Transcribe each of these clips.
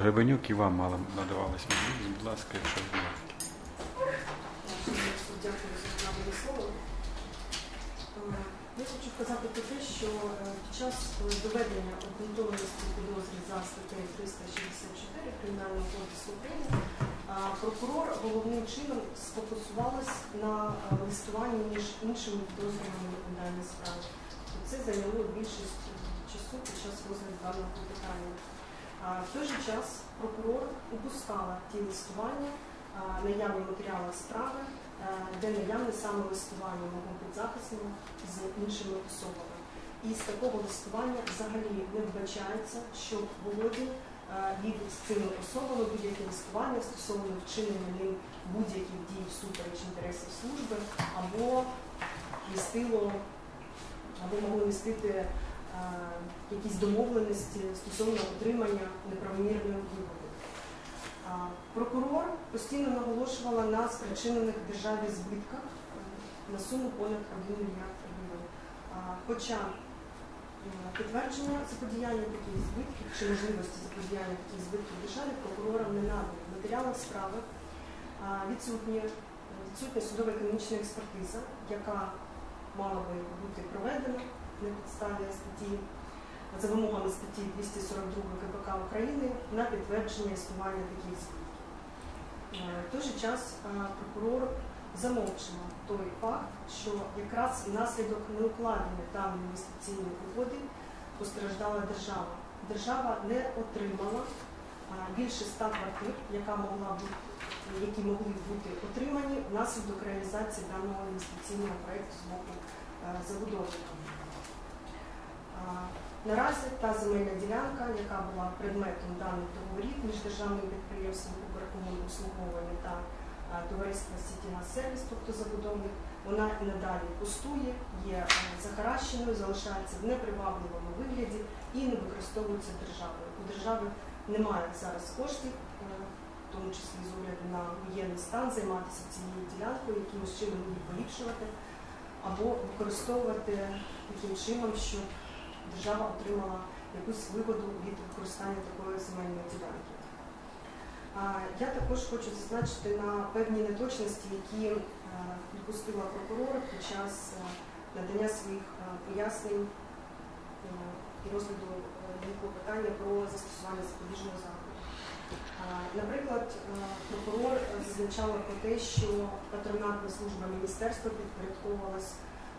Гребенюк і вам мало надавалось будь ласка, якщо. Дякую за слово. Я хочу вказати про те, що е, під час е, доведення обґрунтованості підозри за статтею 364 Кримінального кодексу України прокурор головним чином сфокусувалась на е, листуванні між іншими підозрюваними у даній справі. Це зайняло більшість часу під час розгляду даного питання. В той же час прокурор упускала ті листування, наявні матеріали справи, де наявне саме листування мого підзахисного з іншими особами. І з такого листування взагалі не вбачається, що Володі від з цими особами будь-яке листування стосовно вчинення ним будь-яких дій всупереч інтересів служби або містило, або могло містити якісь домовленості стосовно отримання неправомірної вигоди. Прокурор постійно наголошувала на спричинених державі збитках е, на суму понад 1 мільярд гривень. Хоча е, підтвердження заподіяння таких збитків чи можливості заподіяння таких збитків державі прокурорам не надані. В справи а, відсутні, відсутня судова економічна експертиза, яка мала би бути проведена на підставі статті за вимогами статті 242 КПК України на підтвердження існування таких збитків. Е, В той же час е, прокурор замовчував той факт, що якраз внаслідок неукладення даної інвестиційної угоди постраждала держава. Держава не отримала е, більше ста квартир, яка могла бути, які могли бути отримані внаслідок реалізації даного інвестиційного проєкту з боку забудовника. Наразі та земельна ділянка, яка була предметом даних договорів між державним підприємством обслуговування та товариства Сітігаз Сервіс, тобто забудовник, вона і надалі пустує, є захаращеною, залишається в непривабливому вигляді і не використовується державою. У держави немає зараз коштів, е, в тому числі з огляду на воєнний стан, займатися цією ділянкою, якимось чином її поліпшувати або використовувати таким чином, щоб держава отримала якусь вигоду від використання такої земельної ділянки. Я також хочу зазначити на певні неточності, які е, допустила прокурор під час е, надання своїх е, пояснень е, і розгляду е, їхнього питання про застосування запобіжного заходу. Наприклад, е, прокурор е, зазначала про те, що патронатна служба міністерства підпорядковувалась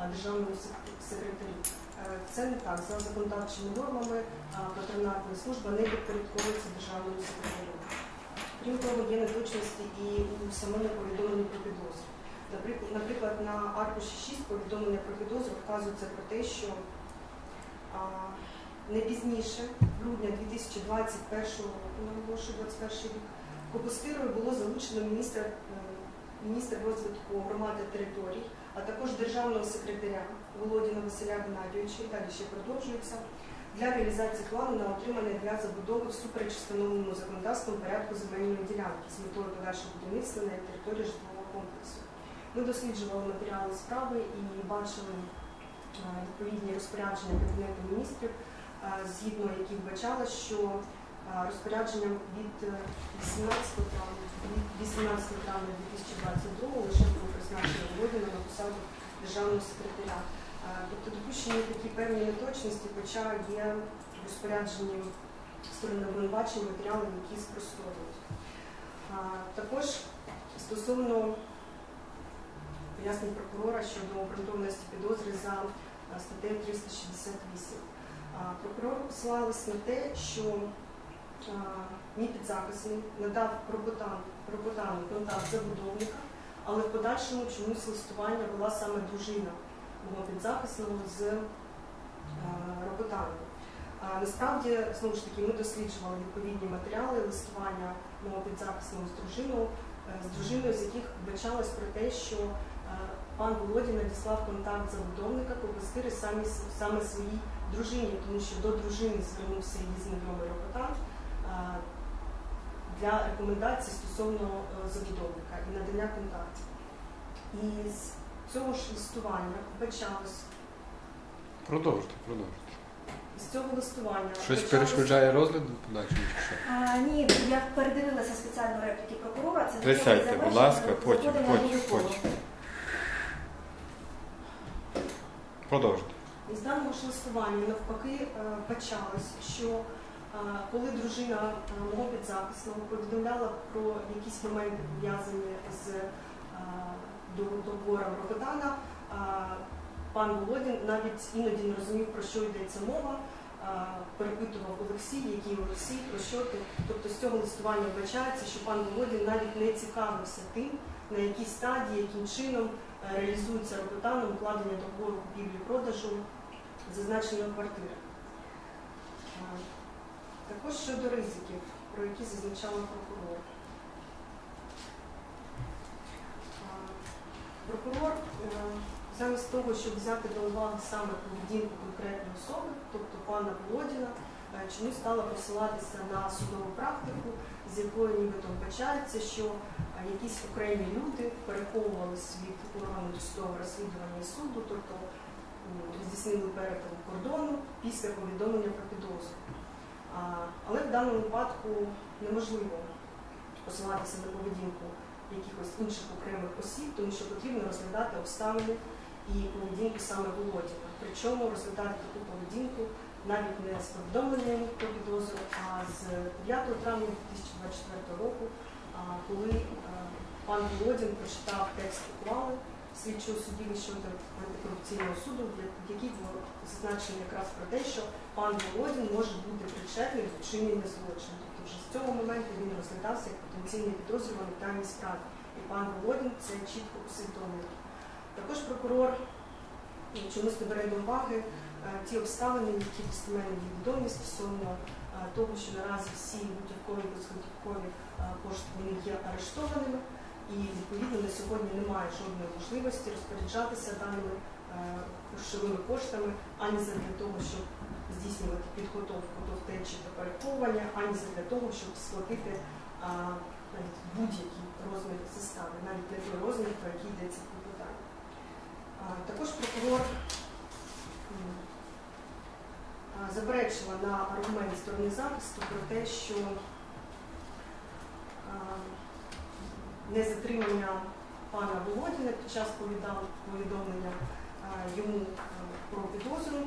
е, державному сек- секретарю. Е, Це не так. За законодавчими нормами а, патронатна служба не підпорядковується державному секретарю. Крім того, є неточності і у самому повідомленні про підозру. Наприклад, на аркуші 6 повідомлення про підозру вказується про те, що не пізніше, грудня 2021 року, наголошую 21 рік, Копустирою було залучено міністра, е, міністра розвитку громади територій, а також державного секретаря Володіна Василя Геннадійовича, і далі ще продовжується, для реалізації плану на отримання для забудови всупереч встановленому законодавством порядку земельної ділянки з метою подальшого будівництва на території житлового комплексу. Ми досліджували матеріали справи і бачили е, відповідні розпорядження Кабінету міністрів, е, згідно яких вбачало, що е, розпорядженням від е, 18 травня, від 18 травня 2022 лише було призначено Володіна на посаду державного секретаря. Тобто допущені такі певні неточності, хоча є в сторони обвинувачення матеріали, які спростовують. Також стосовно пояснень прокурора щодо обґрунтованості підозри за статтею 368. Прокурор посилалась на те, що а, мій підзахисний надав Ропотану контакт забудовника, але в подальшому чомусь листування була саме дружина мого підзахисного з е, Ропотаною. А Насправді, знову ж таки, ми досліджували відповідні матеріали листування мого підзахисного з дружиною, е, з дружиною, з яких вбачалось про те, що е, пан Володін надіслав контакт забудовника Копостири самі, саме своїй дружині, тому що до дружини звернувся її знайомий Ропотан е, для рекомендацій стосовно забудовника і надання контактів. І цього ж листування вбачалось Продовжуйте, продовжуйте. З цього листування Щось почалося- перешкоджає розгляду подальшому чи що? А, ні, я передивилася спеціально репліки прокурора. Це Присядьте, будь ласка, межі потім, заходимо потім, потім. Продовжуйте. З даного ж листування навпаки е, бачалось, що е, коли дружина е, мого підзахисного повідомляла про якісь моменти пов'язані з е, до- договором Рогодана, е, пан Володін навіть іноді не розумів, про що йдеться мова, перепитував Олексій, який Олексій, про що ти. Тобто з цього листування вбачається, що пан Володін навіть не цікавився тим, на якій стадії, яким чином е, реалізується Рогоданом укладення договору купівлі-продажу зазначеної квартири. Також щодо ризиків, про які зазначала прокурор. А, Прокурор е, замість того, щоб взяти до уваги саме поведінку конкретної особи, тобто пана Володіна, е, чомусь стала посилатися на судову практику, з якою нібито вбачається, що е, якісь окремі люди переховувались від органу досудового розслідування суду, тобто здійснили перетин кордону після повідомлення про підозру. Але в даному випадку неможливо посилатися на поведінку якихось інших окремих осіб, тому що потрібно розглядати обставини і поведінку саме Володіна. Причому розглядати таку поведінку навіть не з повідомленням про підозру, а з 9 травня 2024 року, коли е, пан Володін прочитав текст ухвали слідчого судді щодо антикорупційного суду, в якій було зазначено якраз про те, що пан Володін може бути причетний до вчинення злочину. Тобто вже з цього моменту він розглядався як потенційний підозрюваний в даній справі. І пан Володін це чітко усвідомив. Також прокурор е, чомусь не бере до уваги е, ті обставини, які достеменно є відомі стосовно е, того, що наразі всі готівкові безготівкові е, кошти вони є арештованими, і відповідно на сьогодні немає жодної можливості розпоряджатися даними е, грошовими коштами ані задля того, щоб здійснювати підготовку до втечі та переховування, ані задля того, щоб сплатити навіть будь-які розміри застави, навіть не той розмір, про який йдеться в клопотанні. А, Також прокурор заперечила на аргумент сторони захисту про те, що незатримання пана Володіна під час повідомлення йому про підозру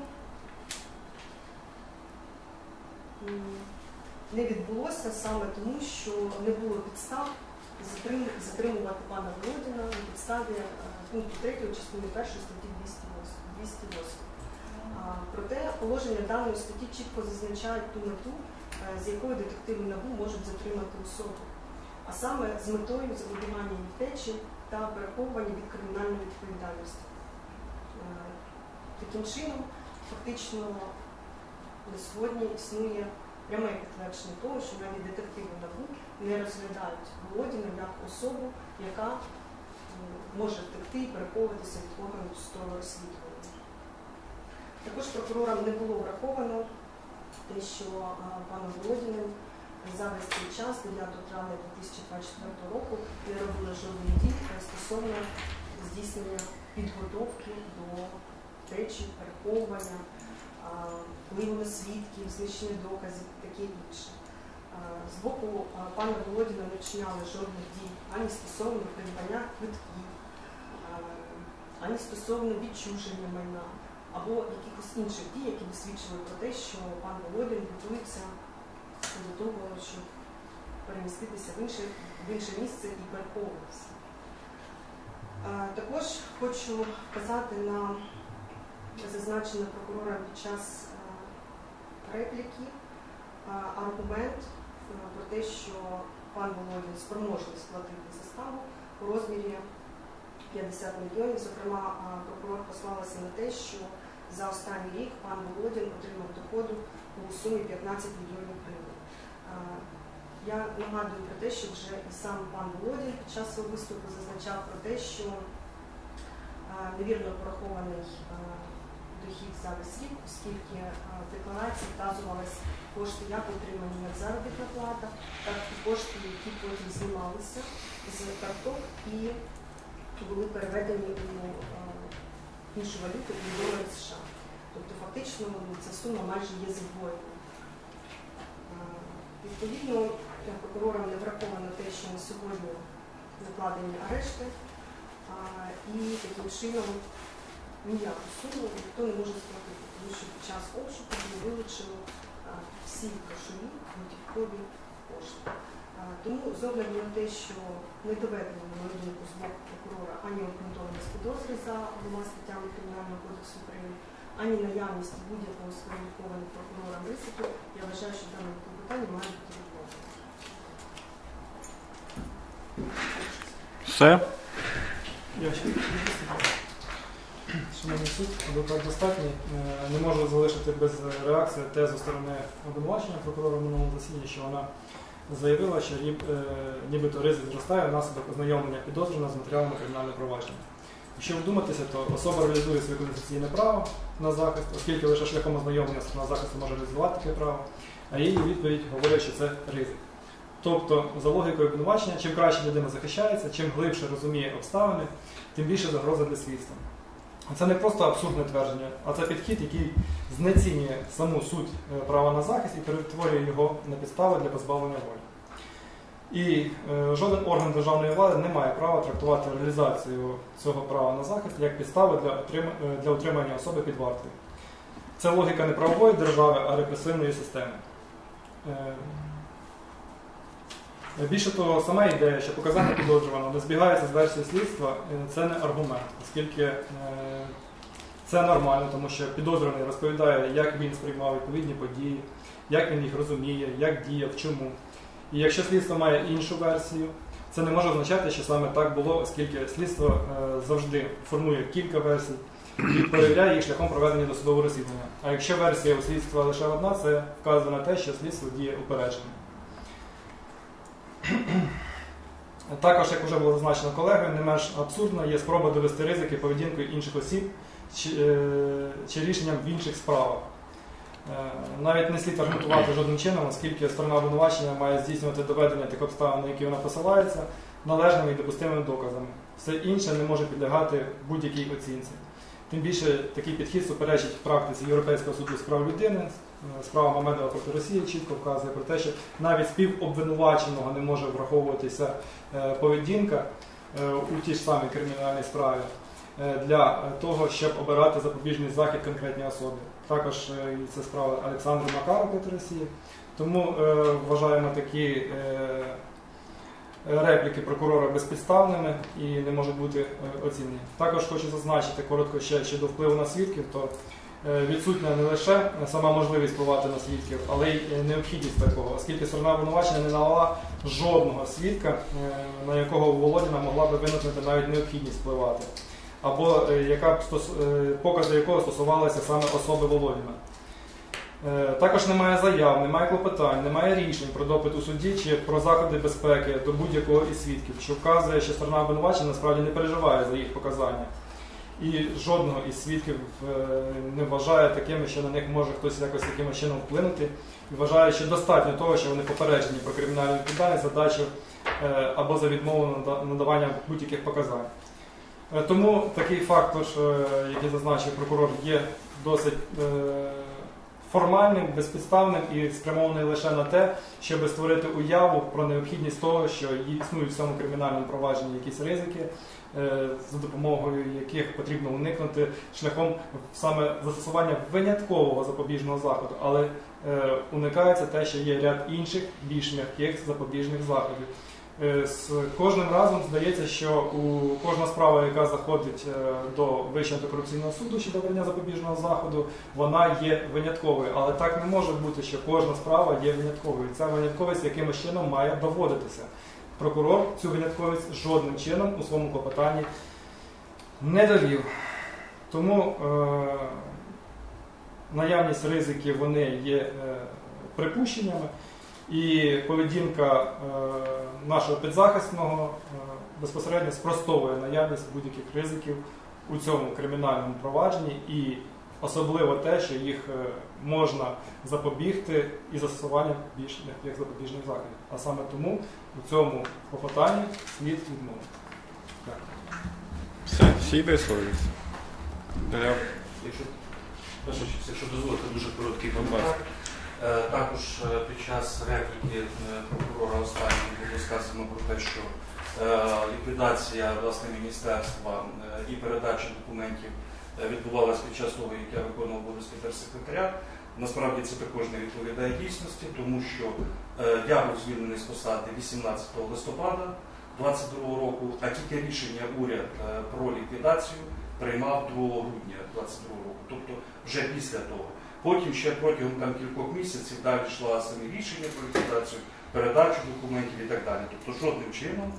не відбулося саме тому, що не було підстав затримувати пана Володіна на підставі е, пункту 3 частини 1 статті 208. 208. Проте положення даної статті чітко зазначають ту мету, е, з якою детективи НАБУ можуть затримати особу, а саме з метою запобігання втечі та переховування від кримінальної відповідальності. Е, Таким чином, фактично на сьогодні існує пряме підтвердження того, що навіть детективи НАБУ не розглядають Володіна як особу, яка може втекти і переховуватися від органу судового розслідування. Також прокурорам не було враховано те, що а, паном Володіним за весь цей час, 9 травня 2024 року, не робили жодних дій стосовно здійснення підготовки до втечі, переховування, виявлення свідків, знищення доказів і таке інше. З боку пана Володіна не вчиняли жодних дій ані стосовно придбання квитків, ані стосовно відчуження майна або якихось інших дій, які б свідчили про те, що пан Володін готується до того, щоб переміститися в інше, в інше місце і переховуватися. Також хочу вказати на зазначене прокурором під час е, репліки е, аргумент е, про те, що пан Володін спроможний сплатити заставу у розмірі 50 мільйонів. Зокрема, е, прокурор послалася на те, що за останній рік пан Володін отримав доходу у сумі 15 мільйонів гривень. Я нагадую про те, що вже і сам пан Володін під час свого виступу зазначав про те, що невірно порахований дохід за весь рік, оскільки в декларації вказувались кошти як отримані як заробітна плата, так і кошти, які потім знімалися з карток і були переведені у іншу валюту у долари США. Тобто фактично ну, ця сума майже є здвоєна. Відповідно, прокурорам не враховано те, що на сьогодні накладені арешти, а, і таким чином ніяку суму ніхто не може сплатити, тому що під час обшуку ми вилучили всі грошові готівкові кошти. А, Тому з огляду на те, що не доведено, на думку, з боку прокурора ані обґрунтованість підозри за двома статтями Кримінального кодексу України, ані наявність будь-якого скваліфікованого прокурора ризику, я вважаю, що дане Все? Я ще Шановний суд, адвокат достатній. Е, Не можу залишити без реакції тезу сторони обвинувачення прокурора в минулому засіданні, що вона заявила, що ніб- е, нібито ризик зростає внаслідок ознайомлення підозрюваного з матеріалами кримінального провадження. Якщо вдуматися, то особа реалізує своє конституційне право на захист, оскільки лише шляхом ознайомлення сторона захисту може реалізувати таке право, а її відповідь говорить, що це ризик. Тобто, за логікою обвинувачення, чим краще людина захищається, чим глибше розуміє обставини, тим більше загроза для слідства. Це не просто абсурдне твердження, а це підхід, який знецінює саму суть е, права на захист і перетворює його на підстави для позбавлення волі. І е, жоден орган державної влади не має права трактувати реалізацію цього права на захист як підстави для, отрима- е, для утримання особи під вартою. Це логіка не правової держави, а репресивної системи. Е, Більше того, сама ідея, що показання підозрюваного не збігається з версією слідства, е, це не аргумент, оскільки е, це нормально, тому що підозрюваний розповідає, як він сприймав відповідні події, як він їх розуміє, як діяв, чому. І якщо слідство має іншу версію, це не може означати, що саме так було, оскільки слідство завжди формує кілька версій і їх шляхом проведення досудового розслідування. А якщо версія у слідства лише одна, це вказує на те, що слідство діє упереджено. Також, як вже було зазначено колегою, не менш абсурдно є спроба довести ризики поведінкою інших осіб чи, е, чи рішенням в інших справах. Е, Навіть не слід аргументувати жодним чином, оскільки сторона обвинувачення має здійснювати доведення тих обставин, на які вона посилається, належними і допустимими доказами. Все інше не може підлягати будь-якій оцінці. Тим більше такий підхід суперечить практиці Європейського суду з прав людини. Е, Справа Мамедова проти Росії чітко вказує про те, що навіть співобвинуваченого не може враховуватися е, поведінка е, у тій ж самій кримінальній справі е, для того, щоб обирати запобіжний захід конкретній особі. Також е, це справа Олександра Макарова проти Росії. Тому е, вважаємо такі е, репліки прокурора безпідставними і не можуть бути е, оцінені. Також хочу зазначити коротко ще щодо впливу на свідків, то е, відсутня не лише сама можливість впливати на свідків, але й е, необхідність такого, оскільки сторона обвинувачення не надала жодного свідка, е, на якого Володіна могла би виникнути навіть необхідність впливати, або е, яка е, покази якого стосувалися саме особи Володіна. Е, Також немає заяв, немає клопотань, немає рішень про допит у суді чи про заходи безпеки до будь-якого із свідків, що вказує, що сторона обвинувачення насправді не переживає за їх показання. І жодного із свідків е, не вважає такими, що на них може хтось якось якимось чином вплинути, і вважає, що достатньо того, що вони попереджені про кримінальну відповідальність, задачу е, або за відмову нада- надавання будь-яких показань. Тому такий фактор, який зазначив прокурор, є досить формальним, безпідставним і спрямований лише на те, щоб створити уяву про необхідність того, що існують в цьому кримінальному провадженні якісь ризики, е, за допомогою яких потрібно уникнути шляхом саме застосування виняткового запобіжного заходу, але е, уникається те, що є ряд інших більш м'яких запобіжних заходів. Е, З кожним разом здається, що у кожна справа, яка заходить е, до Вищого антикорупційного суду щодо обрання запобіжного заходу, вона є винятковою. Але так не може бути, що кожна справа є винятковою. Ця винятковість якимось чином має доводитися. Прокурор цю винятковість жодним чином у своєму клопотанні не довів. Тому е, наявність ризиків вони є е, припущеннями. І поведінка е, нашого підзахисного е, безпосередньо спростовує наявність будь-яких ризиків у цьому кримінальному провадженні, і особливо те, що їх е, можна запобігти і застосуванням більш як запобіжних заходів. А саме тому у цьому клопотанні слід відмовити. Дякую. Все, всі висловились. Для Якщо якщо дуже короткий коментар. Е, Також е, під час репліки е, прокурора останнього було сказано про те, що ліквідація власне міністерства і передача документів відбувалася під час того, як я виконував обов'язки прес-секретаря. Насправді це також не відповідає дійсності, тому що я був звільнений з посади 18 листопада 2022 року, а тільки рішення уряд про ліквідацію приймав 2 грудня 2022 року, тобто вже після того. Потім ще протягом там кількох місяців далі йшла самі рішення про ліквідацію, передачу документів і так далі. Тобто жодним чином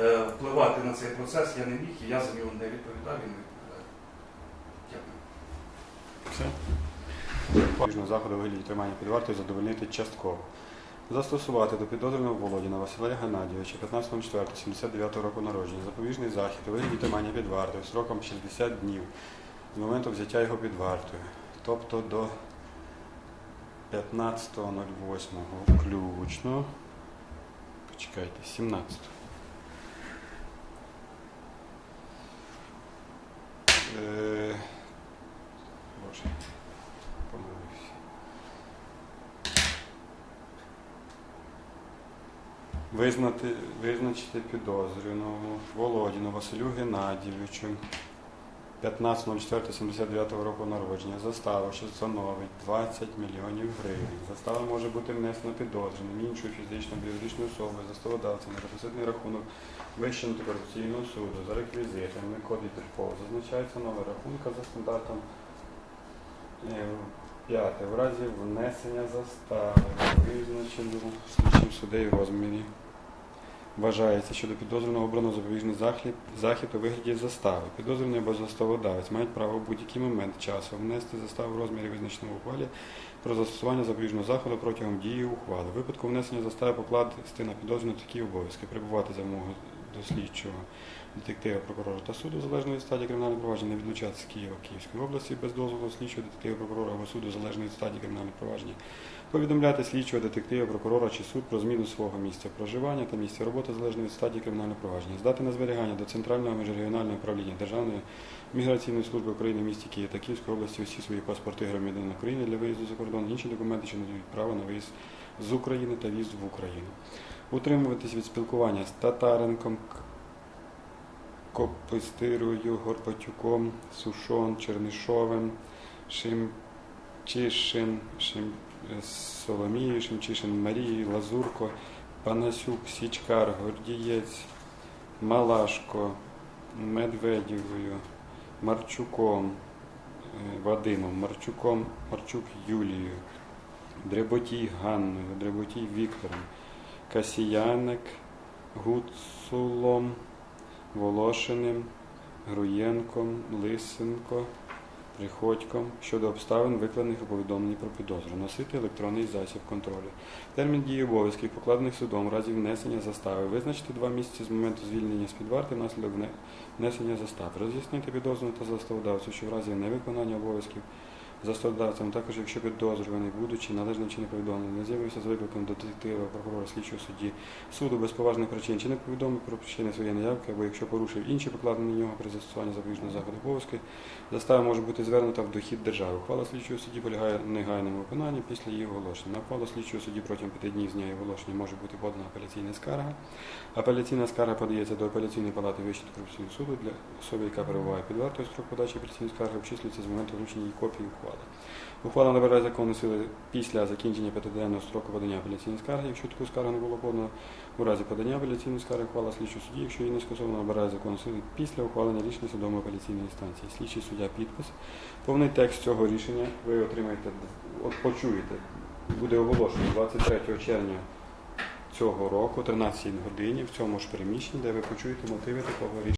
е, впливати на цей процес я не міг і я за нього не відповідав і не відповідаю. Дякую. Заходу вигляді тримання під вартою задовольнити частково. Застосувати до підозрюваного Володіна Василя Геннадійовича 15.04.79 року народження запобіжний захід у вигляді тримання під вартою сроком 60 днів з моменту взяття його під вартою, тобто до 15.08 включно. Почекайте, 17. Е, Боже, помилився. Визнати, визначити підозрюваного Володіну Василю Геннадійовичу 15.04.79 року народження застава, що становить 20 мільйонів гривень. Застава може бути внесена підозрюваним іншою фізичною юридичною особою, заставодавцем на депозитний рахунок Вищого антикорупційного суду за реквізитами, код Інтерполу. Зазначається номер рахунка за стандартом е, П'яте. В разі внесення застави визначено слідчим суддею розмірі. Вважається, що до підозрюваного обрано запобіжний захід, захід у вигляді застави. Підозрюваний або заставодавець мають право в будь-який момент часу внести заставу в розмірі визначеному в ухвалі про застосування запобіжного заходу протягом дії ухвали. В випадку внесення застави покласти на підозрюваного такі обов'язки прибувати за вимогою до слідчого детектива, прокурора та суду, залежно від стадії кримінального провадження, не відлучатися з Києва, Київської області без дозволу слідчого детектива, прокурора або суду, залежно від стадії кримінального провадження, повідомляти слідчого детектива, прокурора чи суд про зміну свого місця проживання та місця роботи залежно від стадії кримінального провадження, здати на зберігання до Центрального міжрегіонального управління Державної міграційної служби України в місті Києва та Київської області усі свої паспорти громадян України для виїзду за кордон, інші документи, що надають право на виїзд з України та в'їзд в Україну. Утримуватись від спілкування з Татаренком, Копистирою, Горбатюком, Сушон, Чернишовим, Шимчишин, Шим... е, Соломією, Шимчишин Марією, Лазурко, Панасюк, Січкар, Гордієць, Малашко, Медведєвою, Марчуком, е, Вадимом, Марчуком, Марчук Юлією, Дреботій Ганною, Дреботій Віктором, Касіяник, Гуцулом, Волошиним, Груєнком, Лисенко, Приходьком щодо обставин, викладених у повідомленні про підозру, носити електронний засіб контролю. Термін дії обов'язків, покладених судом в разі внесення застави, визначити два місяці з моменту звільнення з-під варти внаслідок вне- внесення застави, роз'яснити підозрюваного та заставодавцю, що в разі невиконання обов'язків заставодавцем, також якщо підозрюваний, будучи належним чи не повідомлений, не з'явився з викликом до детектива, прокурора, слідчого судді, суду без поважних причин, чи не повідомив про причини своєї наявки, або якщо порушив інші покладені на нього при застосуванні запобіжного заходу обов'язки, застава може бути звернута в дохід держави. Ухвала слідчого судді полягає в негайному виконанні після її оголошення. На ухвалу слідчого судді протягом п'яти днів з дня оголошення може бути подана апеляційна скарга. Апеляційна скарга подається до апеляційної палати Вищого антикорупційного суду для особи, яка перебуває під вартою строк подачі апеляційної скарги, обчислюється з моменту вручення її копії ухвали. Ухвала набирає законної сили після закінчення п'ятиденного строку подання апеляційної скарги, якщо таку скаргу не було подано. У разі подання апеляційної скарги ухвала слідчого судді, якщо її не скасовано, набирає законну сили після ухвалення рішення судової апеляційної інстанції. Слідчий суддя підпис. Повний текст цього рішення ви отримаєте, от почуєте, буде оголошено 23 червня цього року, о 13 годині, в цьому ж приміщенні, де ви почуєте мотиви такого рішення.